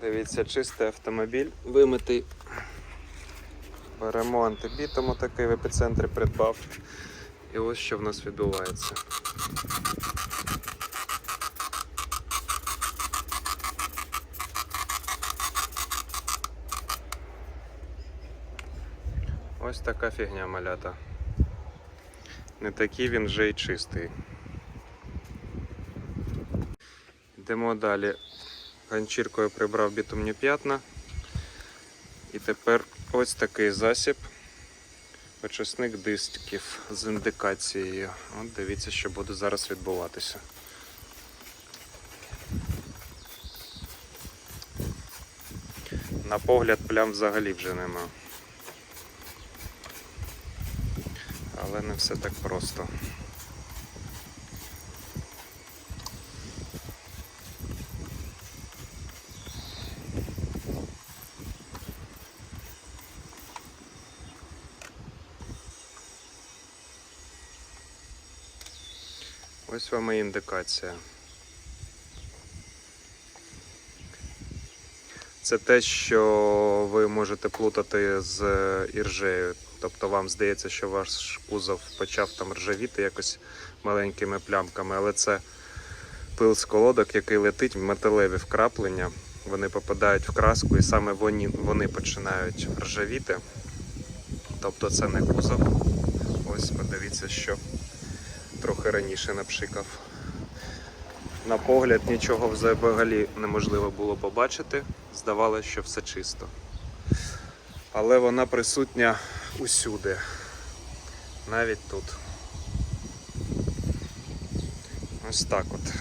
Дивіться, чистий автомобіль, вимитий. Беремо антибітом отакий в епіцентрі придбав. І ось що в нас відбувається. Ось така фігня малята. Не такий він вже й чистий. Йдемо далі. Ганчіркою прибрав бітумні п'ятна. І тепер ось такий засіб. Очисник дисків з індикацією. От дивіться, що буде зараз відбуватися. На погляд плям взагалі вже нема. Але не все так просто. Ось вам і індикація. Це те, що ви можете плутати з іржею. Тобто вам здається, що ваш кузов почав там ржавіти якось маленькими плямками, але це пил з колодок, який летить металеві вкраплення. Вони попадають в краску і саме вони, вони починають ржавіти. Тобто це не кузов. Ось подивіться, що трохи раніше напшикав. На погляд нічого взагалі неможливо було побачити. Здавалося, що все чисто. Але вона присутня усюди. Навіть тут. Ось так от.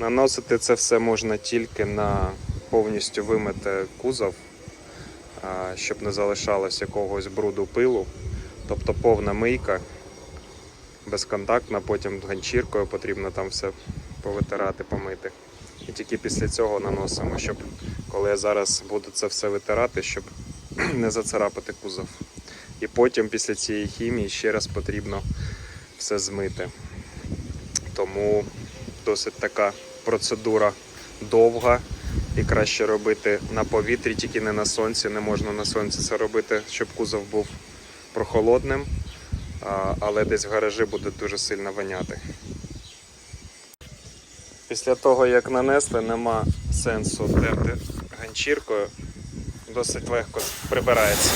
Наносити це все можна тільки на повністю вимите кузов, щоб не залишалось якогось бруду пилу. Тобто повна мийка безконтактна, потім ганчіркою потрібно там все повитирати, помити. І тільки після цього наносимо, щоб коли я зараз буду це все витирати, щоб не зацарапати кузов. І потім після цієї хімії ще раз потрібно все змити. Тому досить така процедура довга і краще робити на повітрі, тільки не на сонці. Не можна на сонці це робити, щоб кузов був прохолодним, але десь в гаражі буде дуже сильно воняти. Після того, як нанесли, нема сенсу терти ганчіркою. Досить легко прибирається.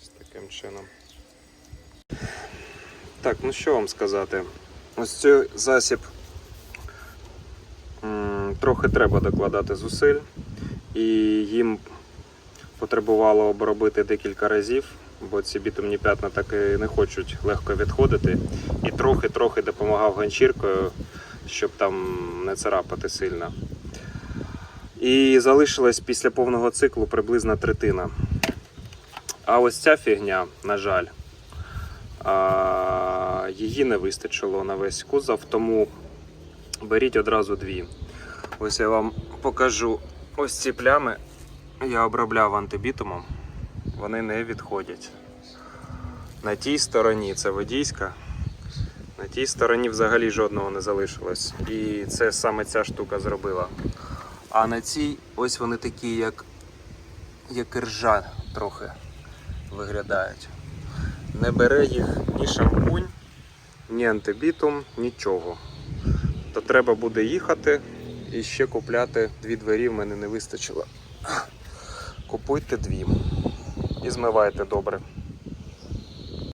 Ось таким чином. Так, ну що вам сказати? Ось цей засіб м, трохи треба докладати зусиль, і їм потребувало обробити декілька разів, бо ці бітумні п'ятна так і не хочуть легко відходити. І трохи-трохи допомагав ганчіркою, щоб там не царапати сильно. І залишилась після повного циклу приблизно третина. А ось ця фігня, на жаль, її не вистачило на весь кузов, тому беріть одразу дві. Ось я вам покажу ось ці плями. Я обробляв антибітумом, вони не відходять. На тій стороні це водійська, на тій стороні взагалі жодного не залишилось. І це саме ця штука зробила. А на цій ось вони такі, як, як ржа трохи виглядають. Не бере їх ні шампунь, ні антибітум, нічого. То треба буде їхати і ще купляти дві двері, в мене не вистачило. Купуйте дві і змивайте добре.